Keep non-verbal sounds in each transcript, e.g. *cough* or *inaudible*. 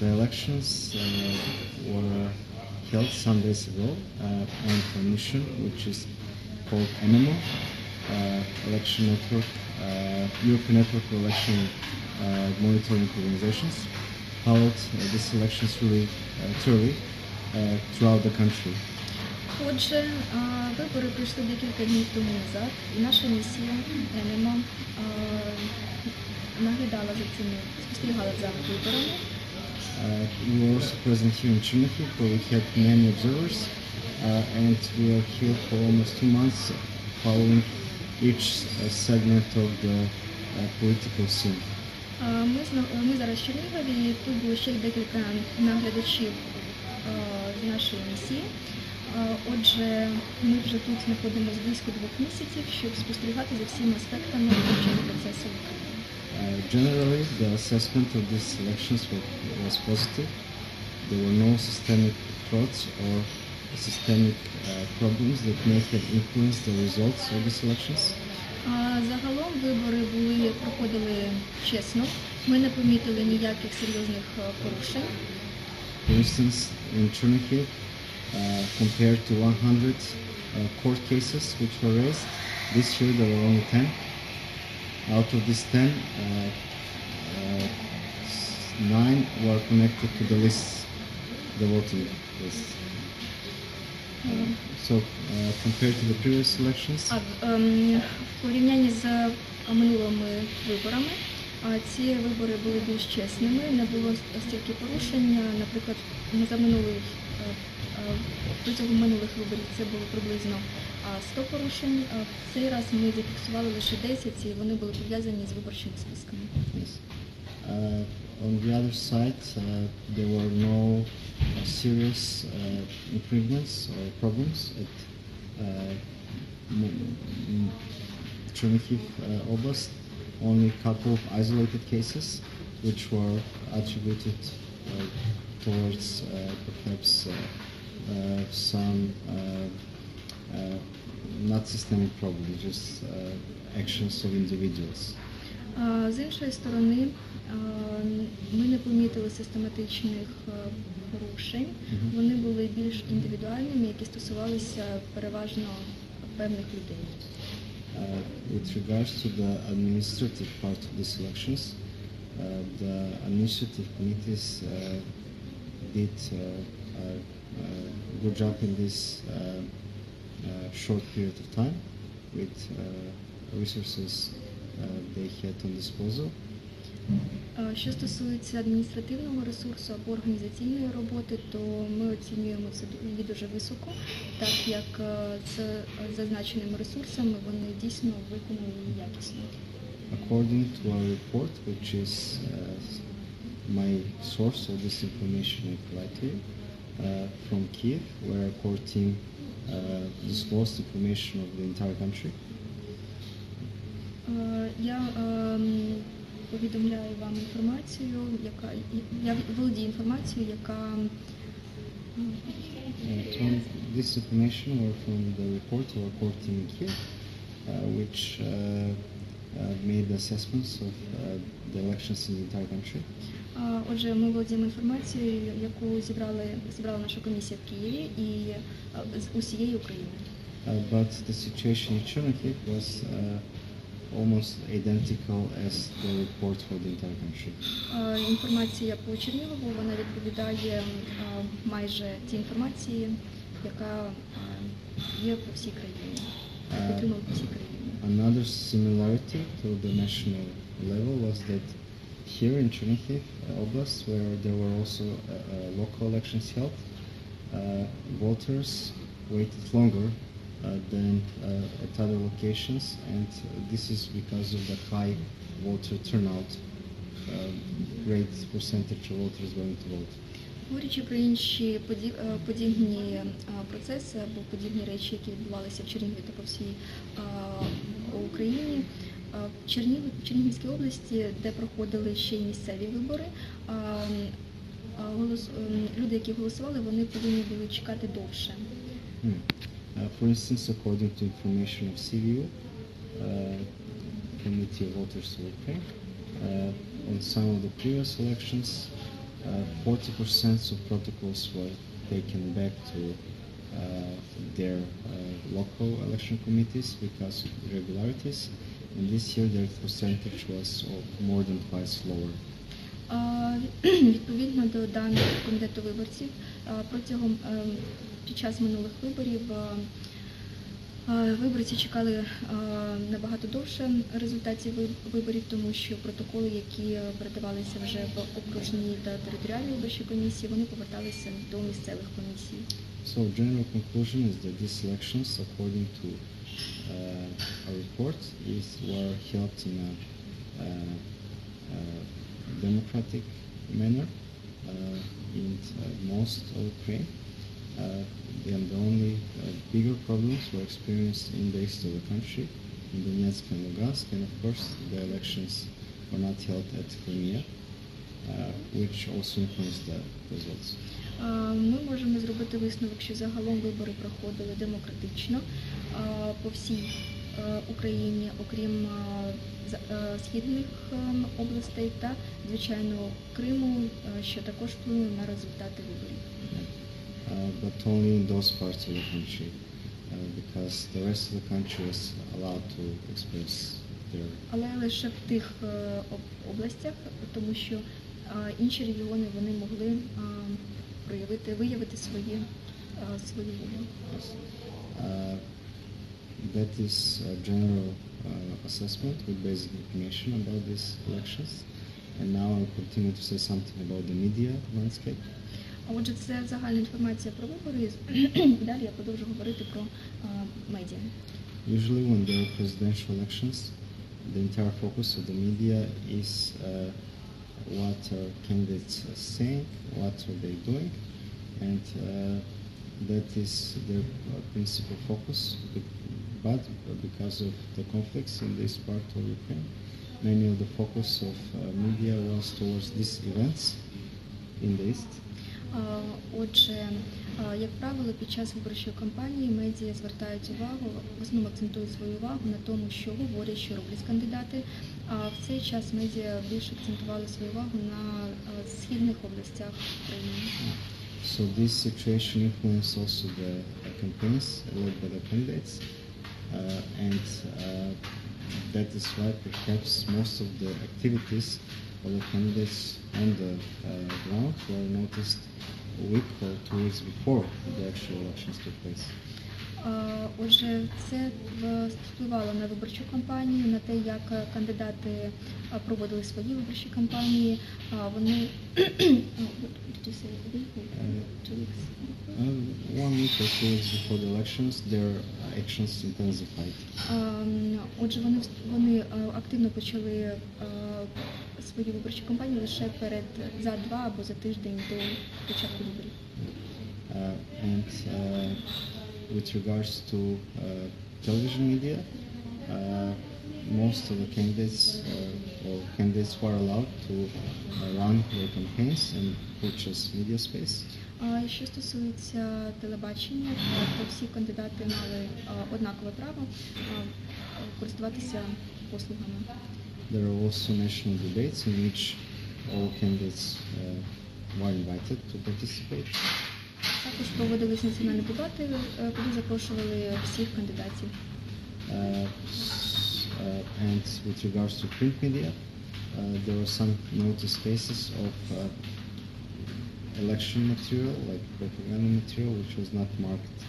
the elections uh, were held some days ago uh, on a mission which is called ENEMO, uh, Election Network, uh, European Network of Election uh, Monitoring Organizations, held uh, these elections really uh, thoroughly uh, throughout the country. Отже, е, вибори пройшли декілька днів тому назад, і наша місія ЕНЕМО е, наглядала за цими, спостерігала за виборами. Uh, we were also present here in Chernihiv where we had many observers uh, and we are here for almost two months following each uh, segment of the uh, political scene. Ми, зараз в Чернігові, і тут було ще декілька наглядачів з нашої місії. Отже, ми вже тут знаходимося близько двох місяців, щоб спостерігати за всіма аспектами виборчого процесу. Uh, generally, the assessment of these elections wa- was positive. There were no systemic frauds or systemic uh, problems that may have influenced the results of these elections. А Загалом вибори були проходили чесно. Ми не помітили ніяких серйозних е, порушень. For instance, in Chernihiv, uh, compared to 100 uh, court cases which were raised, this year there were only 10. Out of these 10, uh, uh, nine were connected to the lists, the voting lists. Ем, So, uh, compared to the previous elections, А в ем, в порівнянні з е, минулими виборами, а ці вибори були більш чесними, не було стільки порушення. Наприклад, за минулих е, е, протягом минулих виборів це було приблизно а, 100 порушень. А в цей раз ми зафіксували лише 10 і вони були пов'язані з виборчими списками. yes. Uh, on the other side, uh, there were no uh, serious uh, improvements or problems at uh, M- M- Chernihiv uh, Oblast. Only a couple of isolated cases, which were attributed uh, towards uh, perhaps uh, uh, some uh, uh, not systemic problems, just uh, actions of individuals. З іншої сторони, ми не помітили систематичних е, порушень. Вони були більш індивідуальними, які стосувалися переважно певних людей. Uh, with regards to the administrative part of these elections, uh, the administrative committees uh, did uh, a, a good job in this uh, uh, short period of time with uh, resources uh, they had on disposal. Що стосується адміністративного ресурсу або організаційної роботи, то ми оцінюємо це її дуже високо, так як е, з е, зазначеними ресурсами вони дійсно виконали її якісно. According to our report, which is uh, my source of this information I you, uh, from Kiev, where our core team uh, disclosed information of the entire country. Е, Я ем, повідомляю вам інформацію, яка я володію інформацією, яка м, Uh, from this information were from the report of our core team in Kiev, uh, which uh, uh, made assessments of uh, the elections in the entire country. Отже, ми володіємо інформацією, яку зібрали зібрала наша комісія в Києві і з усієї України. Uh, but the situation in Chernihiv was uh, almost identical as the report for the entire country. Інформація по Чернігову вона відповідає майже тій інформації, яка є по всій країні, Е, по всій країні. Another similarity to the national level was that here in uh, Oblast, where there were also uh, uh, local elections held, uh, voters waited longer uh, than uh, at other locations, and uh, this is because of the high voter turnout, uh, great percentage of voters going to vote. Говорячи про інші е, подібні е, процеси або подібні речі, які відбувалися в Чернігові та по всій е, Україні. Е, В Чернігівській області, де проходили ще й місцеві вибори, е, е, е, люди, які голосували, вони повинні були чекати довше. Hmm. Uh, for instance, according to information of CVU, uh, Committee of Voters Ukraine, uh, on some of the previous elections, uh, 40% of protocols were taken back to uh, their uh, local election committees because of irregularities. And this year their percentage was of more than twice lower. А, *clears throat* Відповідно до даних комітету виборців, а, протягом е, під час минулих виборів е, е, виборці чекали е, набагато довше результатів виб- виборів, тому що протоколи, які е, передавалися вже в окружній та територіальній виборчій комісії, вони поверталися до місцевих комісій. So general conclusion is that these elections, according to a report, is were held in a uh, uh, democratic manner uh, in uh, most of Ukraine. Uh, and the only uh, bigger problems were experienced in the east of the country, in Donetsk and Lugansk, and of course the elections were not held at Crimea, uh, which also influenced the results. Е, Ми можемо зробити висновок, що загалом вибори проходили демократично е, по всій е, Україні, окрім е, е, східних е, областей та, звичайно, Криму, е, що також вплинуло на результати виборів. but only in those parts of the country, because the rest of the country was allowed to express their. Але lише в тих е, областях, тому що е, інші регіони вони могли е, проявити, виявити свої, е, свою волю. Uh, that is a general uh, assessment with basic information about these elections. And now I'll continue to say something about the media landscape. А Отже, це загальна інформація про вибори. *clears throat* Далі я продовжу говорити про е, медіа. Usually, when there are presidential elections, the entire focus of the media is uh, what are candidates are saying, what are they doing, and uh, that is their uh, principal focus. But because of the conflicts in this part of Ukraine, many of the focus of uh, media was towards these events in the east. Отже, як правило, під час виборчої кампанії медіа звертають увагу, в основному акцентують свою увагу на тому, що говорять, що роблять кандидати. А в цей час медіа більше акцентували свою увагу на східних областях України. So this situation influenced also the campaigns led by the candidates, and uh, that is why perhaps most of the activities of the candidates on the uh, ground were noticed a week or two weeks before the actual elections took place. Е, Отже, це впливало на виборчу кампанію, на те, як е, кандидати е, проводили свої виборчі кампанії. Вони what did you say, a week or two weeks before? One week or two weeks before the elections, their actions intensified. Ем, Отже, вони вони активно почали свою виборчу кампанію лише перед за два або за тиждень до початку виборів. And uh, with regards to uh, television media, uh, most of the candidates uh, or candidates who are allowed to uh, run their campaigns and purchase media space. А що стосується телебачення, то всі кандидати мали е, однакове право е, користуватися послугами. There are also national debates in which all candidates uh, were invited to participate. Також проводились національні дебати, е, куди запрошували всіх кандидатів. Uh, uh, and with regards to print media, uh, there were some noticed cases of uh, election material, like propaganda material, which was not marked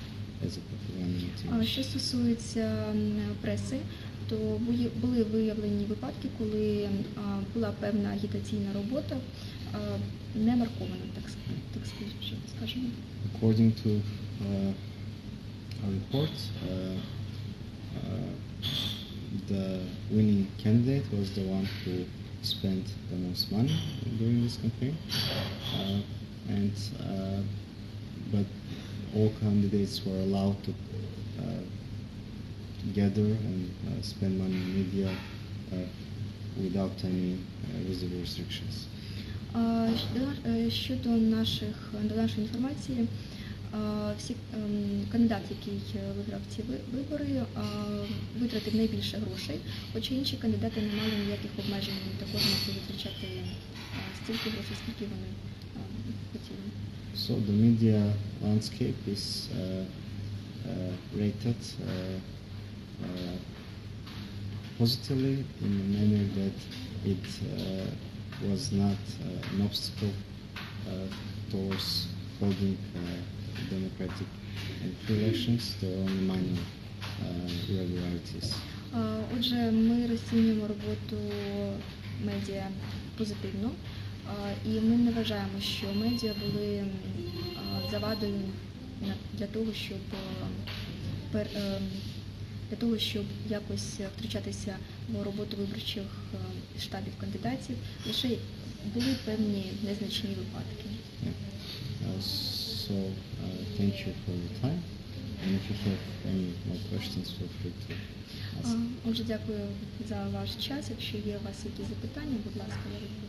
as a propaganda material. що стосується преси, то були виявлені випадки, коли була певна агітаційна робота не маркована, так, ск- According to uh, our report, uh, uh, the winning candidate was the one who spent the most money during this campaign. Uh, and but all candidates were allowed to gather and spend money in media without any visible restrictions. А, щодо- е, наших до нашої інформації, всі ем, кандидат, який е, виграв ці вибори, витратив найбільше грошей, хоча інші кандидати не мали ніяких обмежень, також могли витрачати стільки грошей, скільки вони а, So the media landscape is uh, uh, rated uh, uh, positively in a manner that it uh, was not uh, an obstacle uh, towards holding uh, democratic and free elections. There were only minor uh, irregularities. Отже, ми розцінюємо роботу медіа позитивно, і ми не вважаємо, що медіа були завадою для того, щоб е, для того, щоб якось втручатися в роботу виборчих е, штабів кандидатів. Лише були певні незначні випадки. So uh, thank you for your time. And if you have any more questions, feel free to ask. Отже, дякую за ваш час. Якщо є у вас якісь запитання, будь ласка, я.